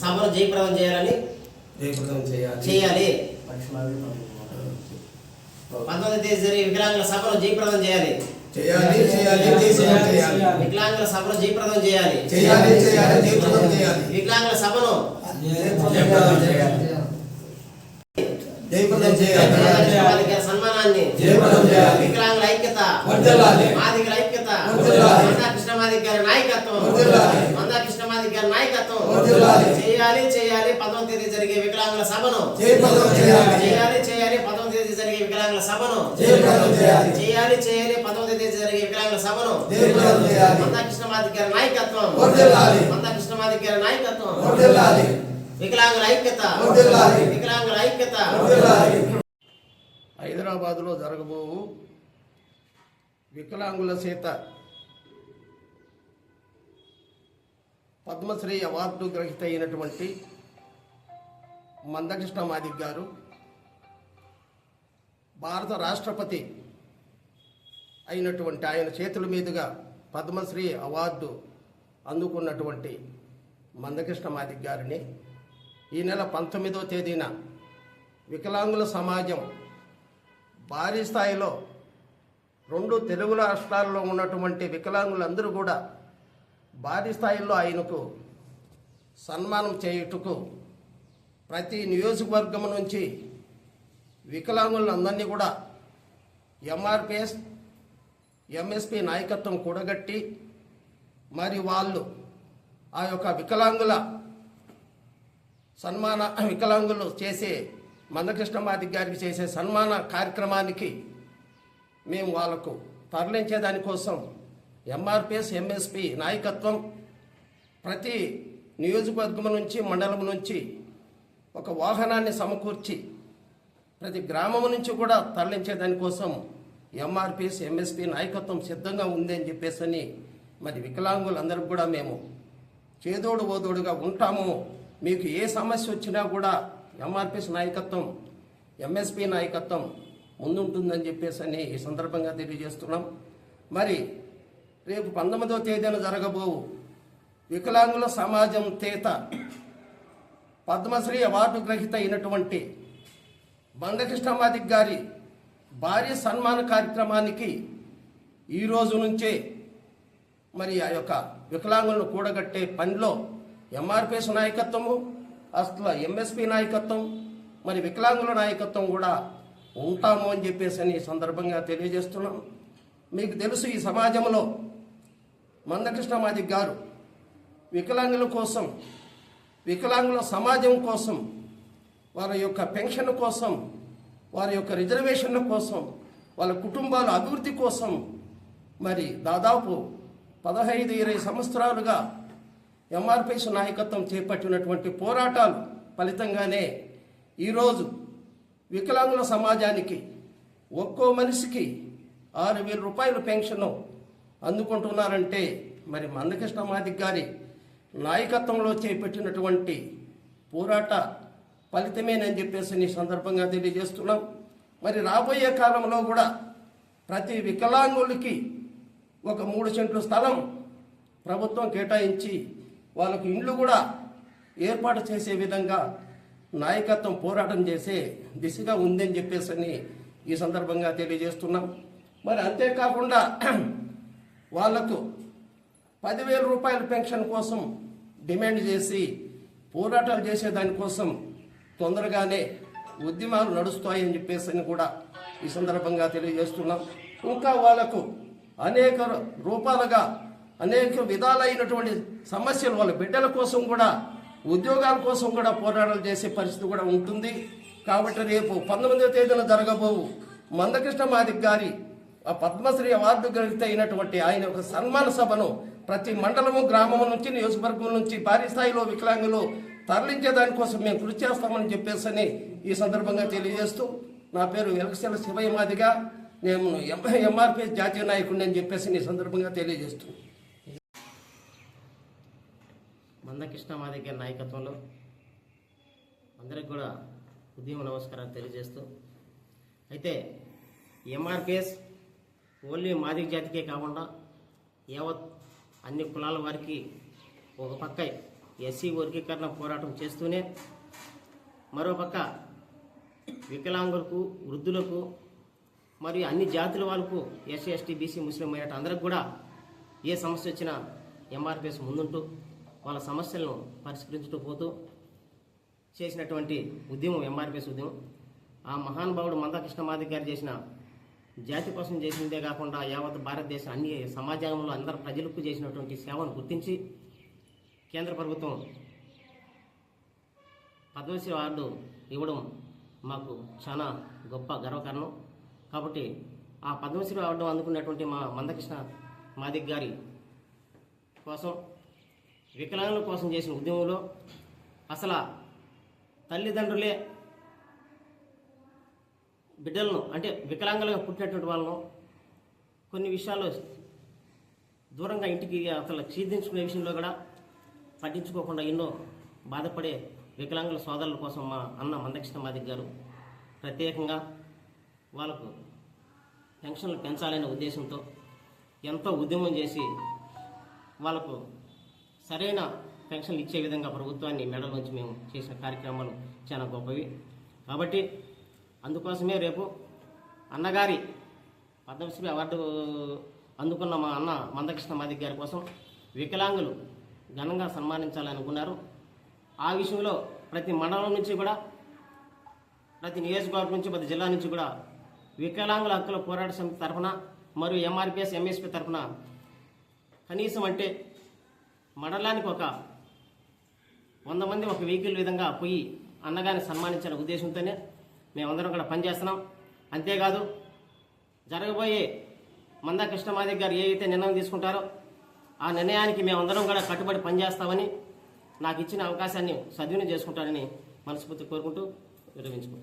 సభను జయప్రదం చేయాలని జయప్రదం చేయాలి. చేయాలి. పంతొమ్మిది తేదీ వికలాంగుల సభను జయప్రదం చేయాలి. చేయాలి చేయాలి జయప్రదం చేయాలి వికలాంగుల సభను జయప్రదం చేయాలి. చేయాలి చేయాలి జయప్రదం చేయాలి. వికలాంగుల సభను జయప్రదం చేయాలి. జయప్రదం చేయాలి. వారికి సన్మానాన్ని జయప్రదం చేయాలి. వికలాంగుల ఐక్యత వర్ధిల్లాలి. మాదిగల ఐక్యత వర్ధిల్లాలి. మందా కృష్ణమాదిక్ గారి నాయకత్వం. మందా కృష్ణమాదిక్ గారి నాయకత్వం. చేయాలి చేయాలి పంతొమ్మిది తేదీ జరిగే వికలాంగుల సభను. చేయాలి చేయాలి పంతొమ్మిది తేదీ జరిగే వికలాంగుల సభను. చేయాలి చేయాలి పంతొమ్మిది తేదీ జరిగే వికలాంగుల సభను. మందా కృష్ణమాదిక్ గారి నాయకత్వం. మందా కృష్ణమాదిక్ గారి నాయకత్వం వికలాంగుల ఐక్యత. వికలాంగుల ఐక్యత. వర్ధిల్లాలి హైదరాబాదులో జరగబోవు వికలాంగుల చేత పద్మశ్రీ అవార్డు గ్రహీత అయినటువంటి మందకృష్ణ మాదిక్ గారు భారత రాష్ట్రపతి అయినటువంటి ఆయన చేతుల మీదుగా పద్మశ్రీ అవార్డు అందుకున్నటువంటి మందకృష్ణ మాదిక్ గారిని ఈ నెల పంతొమ్మిదో తేదీన వికలాంగుల సమాజం భారీ స్థాయిలో రెండు తెలుగు రాష్ట్రాల్లో ఉన్నటువంటి వికలాంగులందరూ కూడా భారీ స్థాయిలో ఆయనకు సన్మానం చేయుటకు ప్రతి నియోజకవర్గం నుంచి వికలాంగులందరినీ కూడా ఎంఆర్పిఎస్ ఎంఎస్పి నాయకత్వం కూడగట్టి మరి వాళ్ళు ఆ యొక్క వికలాంగుల సన్మాన వికలాంగులు చేసే మందకృష్ణమాది గారికి చేసే సన్మాన కార్యక్రమానికి మేము వాళ్ళకు తరలించేదానికోసం ఎంఆర్పిఎస్ ఎంఎస్పి నాయకత్వం ప్రతి నియోజకవర్గం నుంచి మండలం నుంచి ఒక వాహనాన్ని సమకూర్చి ప్రతి గ్రామం నుంచి కూడా తరలించే దానికోసం ఎంఆర్పిఎస్ ఎంఎస్పి నాయకత్వం సిద్ధంగా ఉంది అని చెప్పేసి అని మరి వికలాంగులందరికీ కూడా మేము చేదోడు ఓదోడుగా ఉంటాము. మీకు ఏ సమస్య వచ్చినా కూడా ఎంఆర్పిఎస్ నాయకత్వం ఎంఎస్పి నాయకత్వం ముందుంటుందని చెప్పేసి అని ఈ సందర్భంగా తెలియజేస్తున్నాం. మరి రేపు పంతొమ్మిదవ తేదీన జరగబోవు. వికలాంగుల సమాజం తేత. పద్మశ్రీ అవార్డు గ్రహీత అయినటువంటి బండకృష్ణమాదిక్ గారి భారీ సన్మాన కార్యక్రమానికి ఈ రోజు నుంచే మరి ఆ యొక్క వికలాంగులను కూడగట్టే పనిలో ఎంఆర్పిఎస్ నాయకత్వము అసలు ఎంఎస్పి నాయకత్వం మరి వికలాంగుల నాయకత్వం కూడా ఉంటాము అని చెప్పేసి అని సందర్భంగా తెలియజేస్తున్నాం. మీకు తెలుసు ఈ సమాజంలో మందకృష్ణమాది గారు. వికలాంగుల కోసం వికలాంగుల సమాజం కోసం వారి యొక్క పెన్షన్ కోసం వారి యొక్క రిజర్వేషన్ల కోసం వాళ్ళ కుటుంబాల అభివృద్ధి కోసం మరి దాదాపు పదహైదు ఇరవై సంవత్సరాలుగా ఎంఆర్పిఎస్ నాయకత్వం చేపట్టినటువంటి పోరాటాలు ఫలితంగానే ఈరోజు వికలాంగుల సమాజానికి ఒక్కో మనిషికి ఆరు వేల రూపాయల పెన్షను అందుకుంటున్నారంటే మరి మందకృష్ణ మాదిక్ గారి నాయకత్వంలో చేపట్టినటువంటి పోరాట ఫలితమేనని చెప్పేసి ఈ సందర్భంగా తెలియజేస్తున్నాం. మరి రాబోయే కాలంలో కూడా ప్రతి వికలాంగులకి ఒక మూడు సెంట్లు స్థలం ప్రభుత్వం కేటాయించి వాళ్ళకు ఇండ్లు కూడా ఏర్పాటు చేసే విధంగా నాయకత్వం పోరాటం చేసే దిశగా ఉందని చెప్పేసి ఈ సందర్భంగా తెలియజేస్తున్నాం. మరి అంతేకాకుండా వాళ్ళకు పదివేల రూపాయల పెన్షన్ కోసం డిమాండ్ చేసి పోరాటాలు చేసే దానికోసం తొందరగానే ఉద్యమాలు నడుస్తాయని చెప్పేసి అని కూడా ఈ సందర్భంగా తెలియజేస్తున్నాం. ఇంకా వాళ్ళకు అనేక రూపాలుగా అనేక విధాలైనటువంటి సమస్యలు వాళ్ళ బిడ్డల కోసం కూడా ఉద్యోగాల కోసం కూడా పోరాటాలు చేసే పరిస్థితి కూడా ఉంటుంది. కాబట్టి రేపు పంతొమ్మిదవ తేదీన జరగబోవు మందకృష్ణ మాదిక్ గారి పద్మశ్రీ అవార్డు గ్రహీత అయినటువంటి ఆయన ఒక సన్మాన సభను ప్రతి మండలము గ్రామము నుంచి నియోజకవర్గం నుంచి భారీ స్థాయిలో వికలాంగులు తరలించే దానికోసం మేము కృషి చేస్తామని చెప్పేసి ఈ సందర్భంగా తెలియజేస్తూ నా పేరు వెలకశల శివయ్య మాదిగా. నేను ఎంఆర్పీ జాతీయ నాయకుడిని అని చెప్పేసి ఈ సందర్భంగా తెలియజేస్తూ. మందకృష్ణ మాదిగ నాయకత్వంలో అందరికి కూడా ఉద్యమ నమస్కారాలు తెలియజేస్తూ. అయితే ఎంఆర్పిఎస్ ఓన్లీ మాదిక జాతికే కాకుండా యావత్ అన్ని కులాల వారికి ఒక పక్క ఎస్సీ వర్గీకరణ పోరాటం చేస్తూనే మరోపక్క వికలాంగులకు వృద్ధులకు మరియు అన్ని జాతుల వాళ్ళకు ఎస్సీ ఎస్టీ బీసీ ముస్లిం మైనార్టీ అందరికి కూడా ఏ సమస్య వచ్చినా ఎంఆర్పిఎస్ ముందుంటూ వాళ్ళ సమస్యలను పరిష్కరించుతూ పోతూ చేసినటువంటి ఉద్యమం ఎంఆర్పిఎస్ ఉద్యమం. ఆ మహానుభావుడు మందాకృష్ణ మాదిక్ గారు చేసిన జాతి కోసం చేసిందే కాకుండా యావత్ భారతదేశం అన్ని సమాజంలో అందరు ప్రజలకు చేసినటువంటి సేవను గుర్తించి కేంద్ర ప్రభుత్వం పద్మశ్రీ అవార్డు ఇవ్వడం మాకు చాలా గొప్ప గర్వకారణం. కాబట్టి ఆ పద్మశ్రీ అవార్డు అందుకున్నటువంటి మా మందకృష్ణ మాదిక్ గారి కోసం వికలాంగుల కోసం చేసిన ఉద్యమంలో అసలు తల్లిదండ్రులే బిడ్డలను అంటే వికలాంగులుగా పుట్టినటువంటి వాళ్ళను కొన్ని విషయాలు దూరంగా ఇంటికి అసలు క్షీదించుకునే విషయంలో కూడా పట్టించుకోకుండా ఎన్నో బాధపడే వికలాంగుల సోదరుల కోసం మా అన్న మందకృష్ణ మాదిక్ గారు ప్రత్యేకంగా వాళ్ళకు పెన్షన్లు పెంచాలనే ఉద్దేశంతో ఎంతో ఉద్యమం చేసి వాళ్ళకు సరైన పెన్షన్లు ఇచ్చే విధంగా ప్రభుత్వాన్ని మెడల నుంచి మేము చేసిన కార్యక్రమాలు చాలా గొప్పవి. కాబట్టి అందుకోసమే రేపు అన్నగారి పద్మశ్రీ అవార్డు అందుకున్న మా అన్న మందకృష్ణ మాదిక్ గారి కోసం వికలాంగులు ఘనంగా సన్మానించాలనుకున్నారు. ఆ విషయంలో ప్రతి మండలం నుంచి కూడా ప్రతి నియోజకవర్గం నుంచి ప్రతి జిల్లా నుంచి కూడా వికలాంగుల హక్కుల పోరాట సమితి తరఫున మరియు ఎంఆర్పిఎస్ ఎంఎస్పి తరఫున కనీసం అంటే మండలానికి ఒక వంద మంది ఒక వెహికల్ విధంగా పోయి అన్నగారిని సన్మానించాలనే ఉద్దేశంతోనే మేమందరం కూడా పనిచేస్తున్నాం. అంతేకాదు జరగబోయే మందా కృష్ణమాదిక్ గారు ఏ నిర్ణయం తీసుకుంటారో ఆ నిర్ణయానికి మేమందరం కూడా కట్టుబడి పనిచేస్తామని నాకు ఇచ్చిన అవకాశాన్ని సద్వినియోగం చేసుకుంటానని మనస్ఫూర్తి కోరుకుంటూ విరమించుకుంటాను